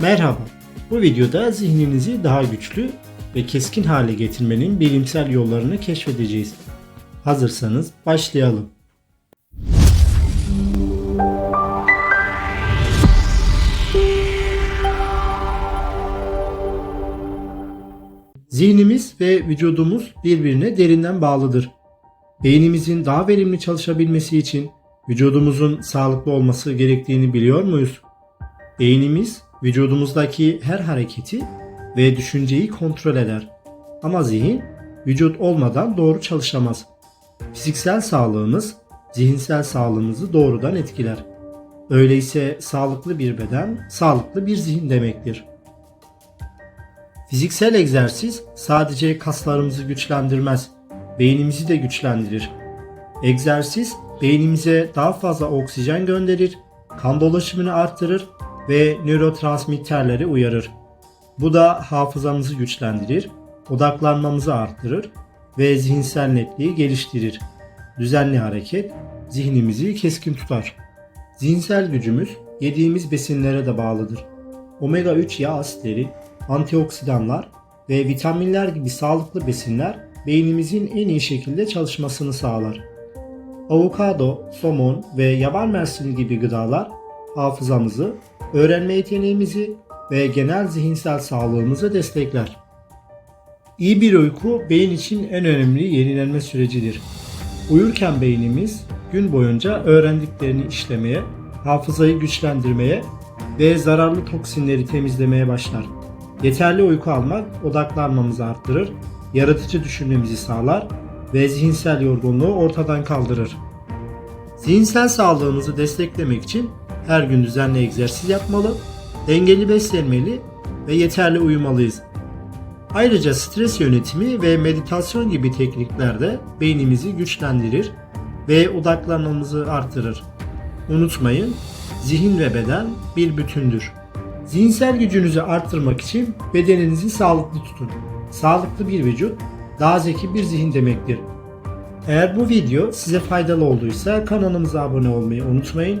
Merhaba. Bu videoda zihninizi daha güçlü ve keskin hale getirmenin bilimsel yollarını keşfedeceğiz. Hazırsanız başlayalım. Zihnimiz ve vücudumuz birbirine derinden bağlıdır. Beynimizin daha verimli çalışabilmesi için vücudumuzun sağlıklı olması gerektiğini biliyor muyuz? Beynimiz vücudumuzdaki her hareketi ve düşünceyi kontrol eder. Ama zihin vücut olmadan doğru çalışamaz. Fiziksel sağlığımız zihinsel sağlığımızı doğrudan etkiler. Öyleyse sağlıklı bir beden, sağlıklı bir zihin demektir. Fiziksel egzersiz sadece kaslarımızı güçlendirmez, beynimizi de güçlendirir. Egzersiz beynimize daha fazla oksijen gönderir, kan dolaşımını arttırır ve nörotransmitterleri uyarır. Bu da hafızamızı güçlendirir, odaklanmamızı arttırır ve zihinsel netliği geliştirir. Düzenli hareket zihnimizi keskin tutar. Zihinsel gücümüz yediğimiz besinlere de bağlıdır. Omega 3 yağ asitleri, antioksidanlar ve vitaminler gibi sağlıklı besinler beynimizin en iyi şekilde çalışmasını sağlar. Avokado, somon ve yaban mersini gibi gıdalar hafızamızı, öğrenme yeteneğimizi ve genel zihinsel sağlığımızı destekler. İyi bir uyku beyin için en önemli yenilenme sürecidir. Uyurken beynimiz gün boyunca öğrendiklerini işlemeye, hafızayı güçlendirmeye ve zararlı toksinleri temizlemeye başlar. Yeterli uyku almak odaklanmamızı arttırır, yaratıcı düşünmemizi sağlar ve zihinsel yorgunluğu ortadan kaldırır. Zihinsel sağlığımızı desteklemek için her gün düzenli egzersiz yapmalı, dengeli beslenmeli ve yeterli uyumalıyız. Ayrıca stres yönetimi ve meditasyon gibi teknikler de beynimizi güçlendirir ve odaklanmamızı artırır. Unutmayın, zihin ve beden bir bütündür. Zihinsel gücünüzü arttırmak için bedeninizi sağlıklı tutun. Sağlıklı bir vücut, daha zeki bir zihin demektir. Eğer bu video size faydalı olduysa kanalımıza abone olmayı unutmayın.